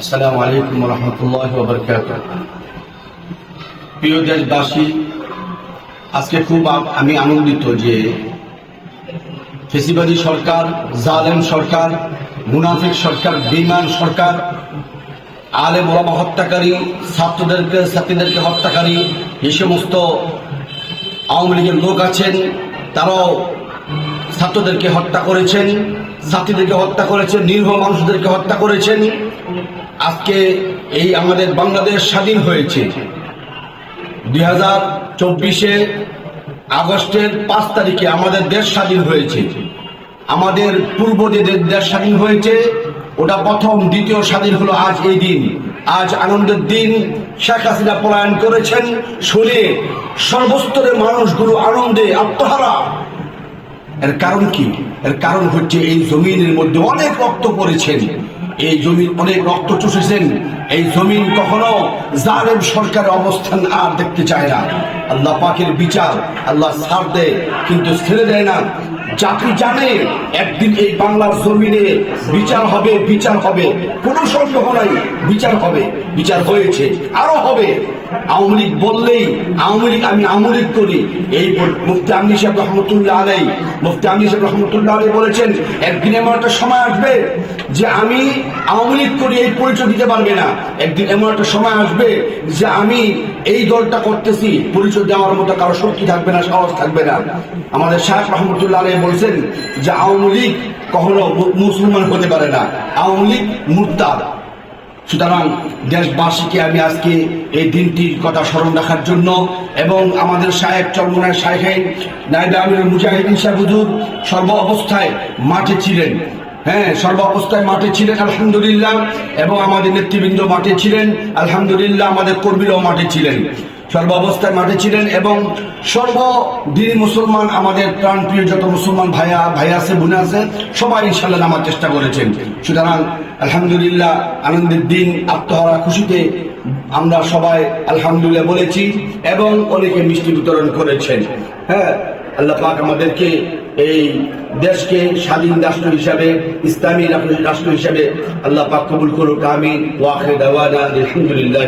আসসালামু আলাইকুম রহমতুল্লাহ বরকাত প্রিয় দেশবাসী, আজকে খুব আমি আনন্দিত যে ফেসিবাদী সরকার, জালেম সরকার, মুনাফিক সরকার বিমান সরকার, আলেম ওলামা হত্যাকারী, ছাত্রদেরকে, ছাত্রীদেরকে হত্যাকারী, যে সমস্ত আওয়ামী লীগের লোক আছেন, তারাও ছাত্রদেরকে হত্যা করেছেন। ছাত্রীদেরকে হত্যা করেছেন নির্ভ মানুষদেরকে হত্যা করেছেন। আজকে এই আমাদের বাংলাদেশ স্বাধীন হয়েছে। দুই হাজার চব্বিশে আগস্টের পাঁচ তারিখে আমাদের দেশ স্বাধীন হয়েছে। আমাদের পূর্ব যে দেশ স্বাধীন হয়েছে। ওটা প্রথম, দ্বিতীয় স্বাধীন হলো আজ এই দিন। আজ আনন্দের দিন শেখ হাসিনা পলায়ন করেছেন। শুনে সর্বস্তরের মানুষগুলো আনন্দে আত্মহারা। এর কারণ কি? এর কারণ হচ্ছে এই জমিনের মধ্যে অনেক রক্ত পড়েছেন। এই জমিন অনেক রক্ত চুষেছেন। এই জমিন কখনো জালেম সরকারের অবস্থান আর দেখতে চায় না। আল্লাহ পাকের বিচার আল্লাহ সার দেয়, কিন্তু ছেড়ে দেয় না। জাতি জানে, একদিন এই বাংলার জমিনে বিচার হবে বিচার হবে। কোনো সন্দেহ নাই, বিচার হবে। বিচার হয়েছে, আরও হবে। আওয়ামী লীগ বললেই, আওয়ামী লীগ আমি আওয়ামী লীগ করি। এই মুফতি আমনি সাহেব রহমতুল্লাহ আলাই, মুফতি আমনি সাহেব রহমতুল্লাহ আলাই বলেছেন, একদিন এমন একটা সময় আসবে যে আমি আওয়ামী লীগ করি, এই পরিচয় দিতে পারবে না। একদিন এমন একটা সময় আসবে যে আমি এই দলটা করতেছি, পরিচয় দেওয়ার মতো কারও শক্তি থাকবে না, সাহস থাকবে না। আমাদের শাহ রহমতুল্লাহ আলাই বলছেন যে আওয়ামী লীগ কখনো মুসলমান হতে পারে না। আওয়ামী লীগ মুরতাদ। সুতরাং দেশবাসীকে আমি আজকে এই দিনটির কথা স্মরণ রাখার জন্য এবং আমাদের সাহেব চরমনায় সাহেব নাইবা আমিরুল মুজাহিদিন সাহেব সর্ব অবস্থায় মাঠে ছিলেন। হ্যাঁ সর্ব অবস্থায় মাঠে ছিলেন, আলহামদুলিল্লাহ। এবং আমাদের নেতৃবৃন্দ মাঠে ছিলেন, আলহামদুলিল্লাহ আমাদের কর্মীরাও মাঠে ছিলেন। সর্ব অবস্থায় মাঠে ছিলেন এবং সর্বদিন মুসলমান, আমাদের প্রাণপ্রিয় যত মুসলমান ভাইয়া, ভাই আছে, বোনে আছে, সবাই ইনশাল্লাহ নামার চেষ্টা করেছেন। সুতরাং, আলহামদুলিল্লাহ, আনন্দের দিন, আত্মহারা খুশিতে আমরা সবাই আলহামদুলিল্লাহ বলেছি এবং অনেকে মিষ্টি বিতরণ করেছেন। হ্যাঁ আল্লাহ পাক আমাদেরকে এই দেশকে স্বাধীন রাষ্ট্র হিসাবে ইসলামী রাষ্ট্র হিসাবে আল্লাহ পাক কবুল করুক আমি আলহামদুলিল্লাহ